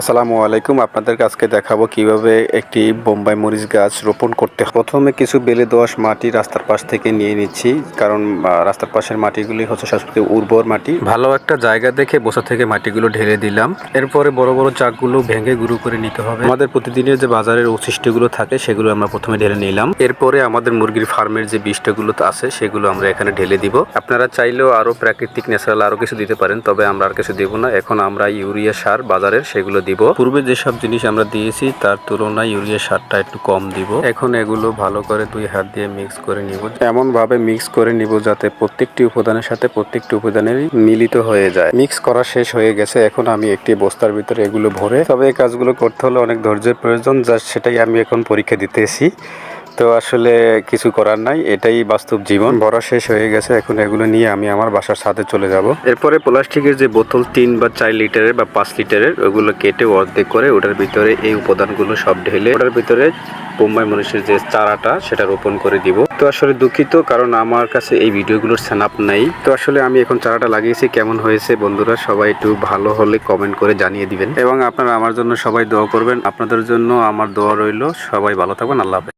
আসসালামু আলাইকুম, আপনাদেরকে আজকে দেখাবো কীভাবে একটি বোম্বাই মরিচ গাছ রোপণ করতে প্রথমে কিছু বেলে দোআঁশ মাটি রাস্তার পাশ থেকে নিয়ে নিচ্ছি, কারণ রাস্তার পাশের মাটিগুলি হচ্ছে সবচেয়ে উর্বর মাটি। ভালো একটা জায়গা দেখে বসা থেকে মাটিগুলো ঢেলে দিলাম। এরপরে বড় বড় চাকগুলো ভেঙে গুঁড়ো করে নিতে হবে। আমাদের প্রতিদিনের যে বাজারের অবশিষ্টগুলো থাকে, সেগুলো আমরা প্রথমে ঢেলে নিলাম। এরপরে আমাদের মুরগির ফার্মের যে বীজটাগুলো তো আছে, সেগুলো আমরা এখানে ঢেলে দিব। আপনারা চাইলেও আরও প্রাকৃতিক, ন্যাচারাল আরও কিছু দিতে পারেন, তবে আমরা আর কিছু দিব না। এখন আমরা ইউরিয়া সার বাজারের সেগুলো দিব। পূর্বে যেসব জিনিস আমরা দিয়েছি, তার তুলনায় ইউরিয়া সারটা একটু কম দিব। এখন এগুলো ভালো করে দুই হাত দিয়ে মিক্স করে নিব। এমন ভাবে মিক্স করে নিব যাতে প্রত্যেকটি উপাদানের সাথে প্রত্যেকটি উপাদানের মিলিত হয়ে যায়। মিক্স করা শেষ হয়ে গেছে। এখন আমি একটি বস্তার ভিতরে এগুলো ভরে, তবে এই কাজগুলো করতে হলে অনেক ধৈর্যের প্রয়োজন, যা সেটাই আমি এখন পরীক্ষা দিতেছি। তো আসলে কিছু করার নাই এটাই বাস্তব জীবন। ভরা শেষ হয়ে গেছে এখন এগুলো নিয়ে আমি আমার বাসার ছাদে চলে যাব। এরপরে প্লাস্টিকের যে বোতল তিন বা চার লিটারের বা পাঁচ লিটারের ওগুলো কেটে অর্ধেক করে ওটার ভিতরে এই উপাদানগুলো সব ঢেলে ওটার ভিতরে বোম্বাই মনীষের যে চারাটা সেটা রোপণ করে দিব। তো আসলে দুঃখিত কারণ আমার কাছে এই ভিডিওগুলোর স্ন্যাপ নেই। তো আসলে আমি এখন চারাটা লাগিয়েছি কেমন হয়েছে বন্ধুরা সবাই একটু ভালো হলে কমেন্ট করে জানিয়ে দিবেন। এবং আপনারা আমার জন্য সবাই দোয়া করবেন আপনাদের জন্য আমার দোয়া রইল সবাই ভালো থাকবেন আল্লাহ হাফেজ।